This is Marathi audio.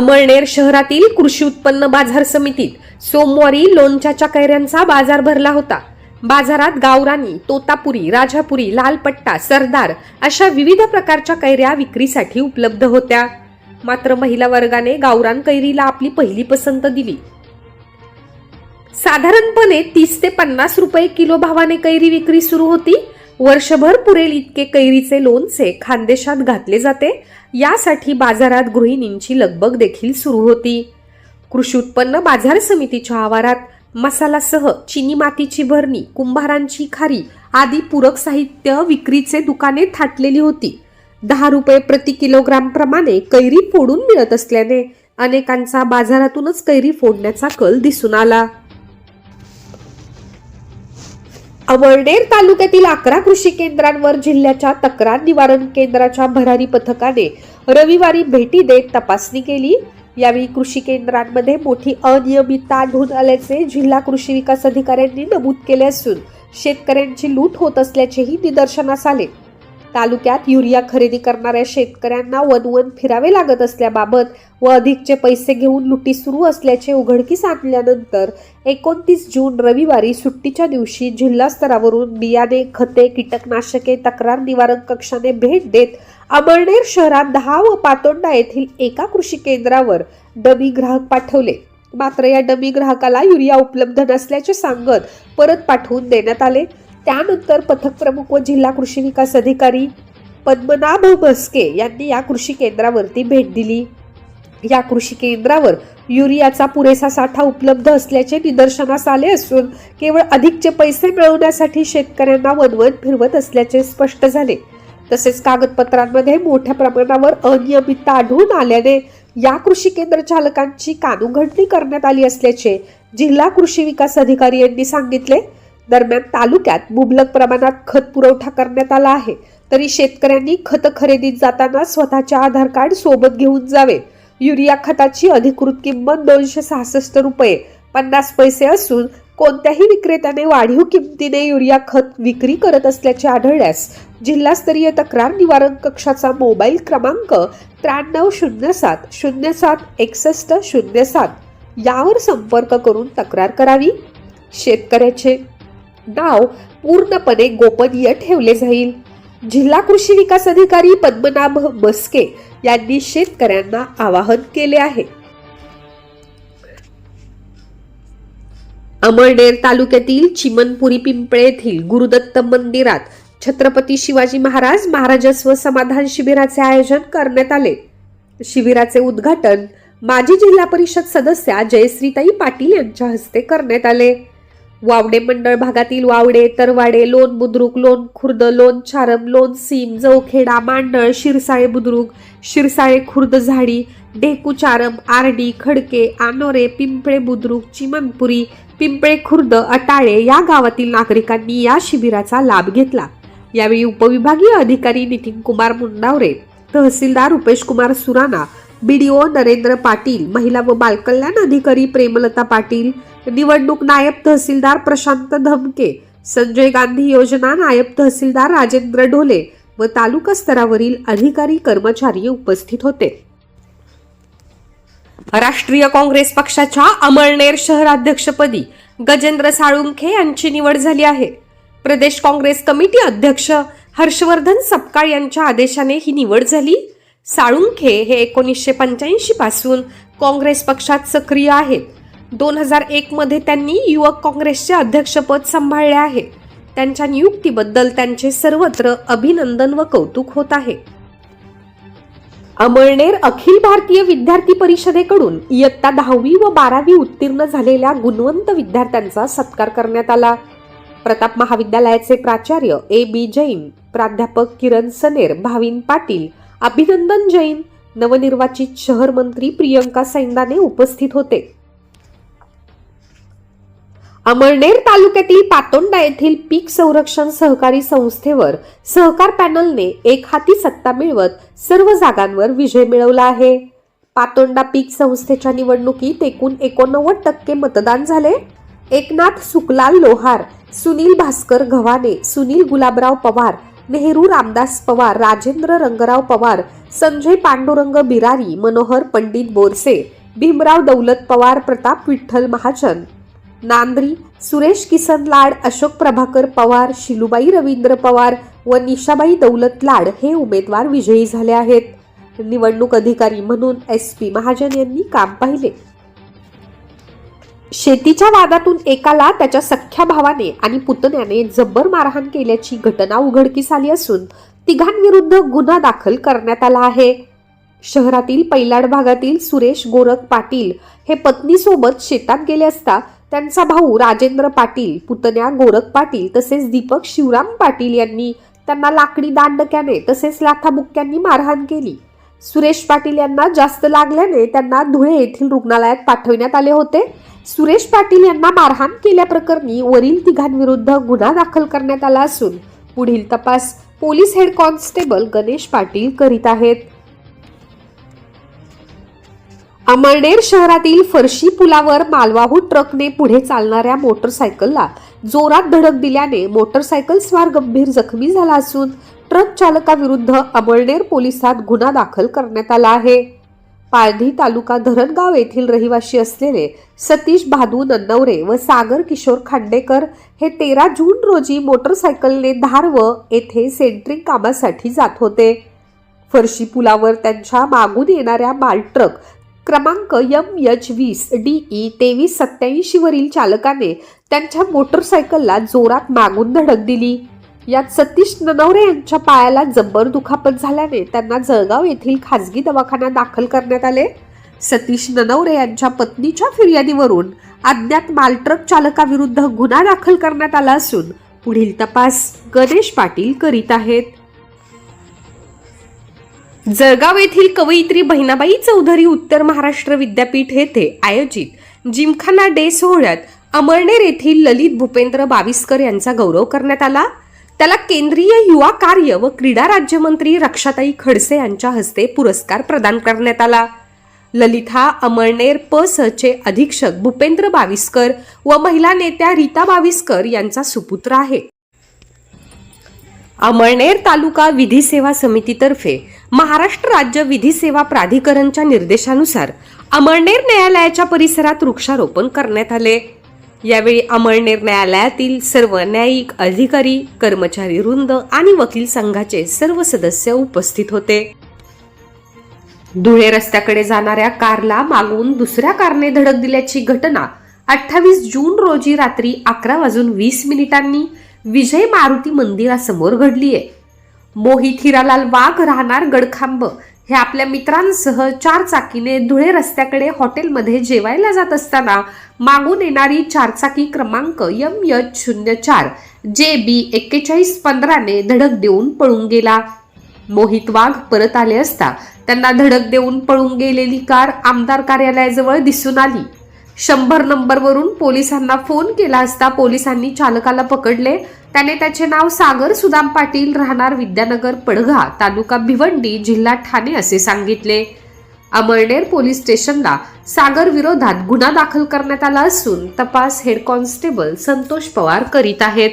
अमळनेर शहरातील कृषी उत्पन्न बाजार समितीत सोमवारी लोणच्याच्या कैऱ्यांचा बाजार भरला होता. बाजारात गावरानी तोतापुरी राजापुरी लालपट्टा सरदार अशा विविध प्रकारच्या कैऱ्या विक्रीसाठी उपलब्ध होत्या. मात्र महिला वर्गाने गावरान कैरीला आपली पहिली पसंत दिली. साधारणपणे तीस ते पन्नास रुपये किलो भावाने कैरी विक्री सुरू होती. वर्षभर पुरेल इतके कैरीचे लोणचे खानदेशात घातले जाते यासाठी बाजारात गृहिणींची लगबग देखील सुरू होती. कृषी उत्पन्न बाजार समितीच्या आवारात मसालासह चिनी मातीची भरणी कुंभारांची खारी आदी पूरक साहित्य विक्रीचे दुकाने थाटलेली होती. दहा रुपये प्रति किलोग्राम प्रमाणे कैरी फोडून मिळत असल्याने अनेकांचा बाजारातूनच कैरी फोडण्याचा कल दिसून आला. अमळनेर तालुक्यातील अकरा कृषी केंद्रांवर जिल्ह्याच्या तक्रार निवारण केंद्राच्या भरारी पथकाने रविवारी भेटी देत तपासणी केली. यावेळी कृषी केंद्रांमध्ये मोठी अनियमितता आढळून आल्याचे जिल्हा कृषी विकास अधिकाऱ्यांनी नमूद केले असून शेतकऱ्यांची लूट होत असल्याचेही निदर्शनास आले. तालुक्यात युरिया खरेदी करणाऱ्या शेतकऱ्यांना वनवन फिरावे लागत असल्याबाबत व अधिकचे पैसे घेऊन लुटी सुरू असल्याचे उघडकीस आणल्यानंतर एकोणतीस जून रविवारी सुट्टीच्या दिवशी जिल्हा स्तरावरून बियाणे खते कीटकनाशके तक्रार निवारण कक्षाने भेट देत अमळनेर शहरात दहा व पातोंडा येथील एका कृषी केंद्रावर डमी ग्राहक पाठवले. मात्र या डमी ग्राहकाला युरिया उपलब्ध नसल्याचे सांगत परत पाठवून देण्यात आले. त्यानंतर पथक प्रमुख व जिल्हा कृषी विकास अधिकारी पद्मनाभ म्हस्के यांनी या कृषी केंद्रावरती भेट दिली. या कृषी केंद्रावर युरियाचा पुरेसा साठा उपलब्ध असल्याचे निदर्शनास आले असून केवळ अधिकचे पैसे मिळवण्यासाठी शेतकऱ्यांना वनवन फिरवत असल्याचे स्पष्ट झाले. तसेच कागदपत्रांमध्ये मोठ्या प्रमाणावर अनियमितता आढळून आल्याने या कृषी केंद्र चालकांची कानुघडणी करण्यात आली असल्याचे जिल्हा कृषी विकास अधिकारी यांनी सांगितले. दरम्यान तालुक्यात मुबलक प्रमाणात खत पुरवठा करण्यात आला आहे. तरी शेतकऱ्यांनी खत खरेदीत जाताना स्वतःचे आधार कार्ड सोबत घेऊन जावे. युरिया खताची अधिकृत किंमत दोनशे सहासष्ट रुपये पन्नास पैसे असून कोणत्याही विक्रेत्याने वाढीव किमतीने युरिया खत विक्री करत असल्याचे आढळल्यास जिल्हास्तरीय तक्रार निवारण कक्षाचा मोबाईल क्रमांक त्र्याण्णव शून्य सात शून्य सात एकसष्ट शून्य सात यावर संपर्क करून तक्रार करावी. शेतकऱ्याचे नाव पूर्णपणे गोपनीय ठेवले जाईल. जिल्हा कृषी विकास अधिकारी पद्मनाभ मस्के यांनी शेतकऱ्यांना आवाहन केले आहे. अमळनेर तालुक्यातील चिमनपुरी पिंपळे येथील गुरुदत्त मंदिरात छत्रपती शिवाजी महाराज महाराजस्व समाधान शिबिराचे आयोजन करण्यात आले. शिबिराचे उद्घाटन माजी जिल्हा परिषद सदस्या जयश्रीताई पाटील यांच्या हस्ते करण्यात आले. वावडे मंडळ भागातील वावडे तरवाडे लोण बुद्रुक लोण खुर्द लोण छारम लोण सीम जवखेडा मांडळ शिरसाळे बुद्रुक शिरसाळे खुर्द झाडी ढेकूचारम आरडी खडके आनोरे पिंपळे बुद्रुक चिमनपुरी पिंपळे खुर्द अटाळे या गावातील नागरिकांनी या शिबिराचा लाभ घेतला. यावेळी उपविभागीय अधिकारी नितीन कुमार मुंडावरे तहसीलदार रुपेश कुमार सुराणा बीडीओ नरेंद्र पाटील महिला व बालकल्याण अधिकारी प्रेमलता पाटील निवडणूक नायब तहसीलदार प्रशांत धमके. संजय गांधी योजना नायब तहसीलदार राजेंद्र ढोले व तालुका स्तरावरील अधिकारी कर्मचारी उपस्थित होते. राष्ट्रीय काँग्रेस पक्षाच्या अमळनेर शहराध्यक्षपदी गजेंद्र साळुंखे यांची निवड झाली आहे. प्रदेश काँग्रेस कमिटी अध्यक्ष हर्षवर्धन सपकाळ यांच्या आदेशाने ही निवड झाली. साळुंखे हे एकोणीसशे पंच्याऐंशी पासून काँग्रेस पक्षात सक्रिय आहेत. दोन हजार एकमध्ये त्यांनी युवक काँग्रेसचे अध्यक्षपद सांभाळले आहे. त्यांच्या नियुक्तीबद्दल त्यांचे सर्वत्र अभिनंदन व कौतुक होत आहे. अमळनेर अखिल भारतीय विद्यार्थी परिषदेकडून इयत्ता दहावी व बारावी उत्तीर्ण झालेल्या गुणवंत विद्यार्थ्यांचा सत्कार करण्यात आला. प्रताप महाविद्यालयाचे प्राचार्य ए बी जैन प्राध्यापक किरण सनेर भाविन पाटील अभिनंदन जैन नवनिर्वाचित शहर मंत्री प्रियंका सैंदाने उपस्थित होते. अमळनेर तालुक्यातील पातोंडा येथील पीक संरक्षण सहकारी संस्थेवर सहकार पॅनलने एक हाती सत्ता मिळवत सर्व जागांवर विजय मिळवला आहे. पातोंडा पीक संस्थेच्या निवडणुकीत एकूण एकोणनव्वद टक्के मतदान झाले. एकनाथ सुकलाल लोहार सुनील भास्कर घवाने सुनील गुलाबराव पवार नेहरू रामदास पवार राजेंद्र रंगराव पवार संजय पांडुरंग बिरारी मनोहर पंडित बोरसे भीमराव दौलत पवार प्रताप विठ्ठल महाजन नांद्री सुरेश किसन लाड अशोक प्रभाकर पवार शिलुबाई रवींद्र पवार व निशाबाई दौलत लाड हे उमेदवार विजयी झाले आहेत. निवडणूक अधिकारी म्हणून एस पी महाजन यांनी काम पाहिले. शेतीच्या वादातून एकाला त्याच्या सख्ख्या भावाने आणि पुतण्याने जब्बर मारहाण केल्याची घटना उघडकीस आली असून तिघांविरुद्ध गुन्हा दाखल करण्यात आला आहे. शहरातील पैलाड भागातील सुरेश गोरख पाटील हे पत्नीसोबत शेतात गेले असता त्यांचा भाऊ राजेंद्र पाटील पुतण्या गोरख पाटील तसेच दीपक शिवराम पाटील यांनी त्यांना लाकडी दांडक्याने तसेच लाथाबुक्क्यांनी मारहाण केली. सुरेश पाटील यांना जास्त लागल्याने त्यांना धुळे येथील रुग्णालयात पाठवण्यात आले होते. सुरेश पाटील यांना मारहाण केल्याप्रकरणी वरील तिघांविरुद्ध गुन्हा दाखल करण्यात आला असून पुढील तपास police head constable Ganesh Patil करीत आहेत. अमळनेर शहरातील फरशी पुलावर मालवाहू ट्रकने पुढे चालणाऱ्या मोटरसायकलला जोरात धडक दिल्याने मोटरसायकल स्वार गंभीर जखमी झाला असून ट्रक चालकाविरुद्ध अमळनेर पोलिसात गुन्हा दाखल करण्यात आला आहे. पाळधी तालुका धरणगाव येथील रहिवासी असलेले सतीश भादू नन्नवरे व सागर किशोर खांडेकर हे तेरा जून रोजी मोटरसायकलने धारव येथे सेंट्रिंग कामासाठी जात होते. फरशी पुलावर त्यांच्या मागून येणाऱ्या माल ट्रक क्रमांक यम एच वीस डी ई तेवीस सत्याऐंशीवरील चालकाने त्यांच्या मोटरसायकलला जोरात मागून धडक दिली. यात सतीश ननवरे यांच्या पायाला जब्बर दुखापत झाल्याने त्यांना जळगाव येथील खासगी दवाखान्यात दाखल करण्यात आले. सतीश ननवरे यांच्या पत्नीच्या फिर्यादीवरून अज्ञात मालट्रक चालकाविरुद्ध गुन्हा दाखल करण्यात आला असून पुढील तपास गणेश पाटील करीत आहेत. जळगाव येथील कवयित्री बहिणाबाई चौधरी उत्तर महाराष्ट्र विद्यापीठ येथे आयोजित जिमखाना डे सोहळ्यात अमळनेर येथील ललित भूपेंद्र बाविस्कर यांचा गौरव करण्यात आला. त्याला केंद्रीय युवा कार्य व क्रीडा राज्यमंत्री रक्षाताई खडसे यांच्या हस्ते पुरस्कार प्रदान करण्यात आला. ललिता अमळनेर प सचे अधीक्षक भूपेंद्र बाविस्कर व महिला नेत्या रीता बाविस्कर यांचा सुपुत्र आहे. अमळनेर तालुका विधी सेवा समितीतर्फे महाराष्ट्र राज्य विधी सेवा प्राधिकरणच्या निर्देशानुसार अमळनेर न्यायालयाच्या परिसरात वृक्षारोपण करण्यात आले. यावेळी अमळनेर न्यायालयातील सर्व न्यायिक अधिकारी कर्मचारी वृंद आणि वकील संघाचे सर्व सदस्य उपस्थित होते. धुळे रस्त्याकडे जाणाऱ्या कारला मागून दुसऱ्या कारने धडक दिल्याची घटना अठ्ठावीस जून रोजी रात्री अकरा वाजून वीस मिनिटांनी विजय मारुती मंदिरासमोर घडलीय. मोहित हिरालाल वाघ राहणार गडखांब. हे आपल्या मित्रांसह चार चाकीने धुळे रस्त्याकडे हॉटेलमध्ये जेवायला जात असताना मागून येणारी चारचाकी क्रमांक यम यच शून्य चार जे बी एक्केचाळीस पंधराने धडक देऊन पळून गेला. मोहित वाघ परत आले असता त्यांना धडक देऊन पळून गेलेली कार आमदार कार्यालयाजवळ दिसून आली. शंभर नंबरवरून पोलिसांना फोन केला असता पोलिसांनी चालकाला पकडले. त्याने त्याचे नाव सागर सुदाम पाटील राहणार विद्यानगर पडघा तालुका भिवंडी जिल्हा ठाणे असे सांगितले. अमळनेर पोलीस स्टेशनला सागर विरोधात गुन्हा दाखल करण्यात आला असून तपास हेड कॉन्स्टेबल संतोष पवार करीत आहेत.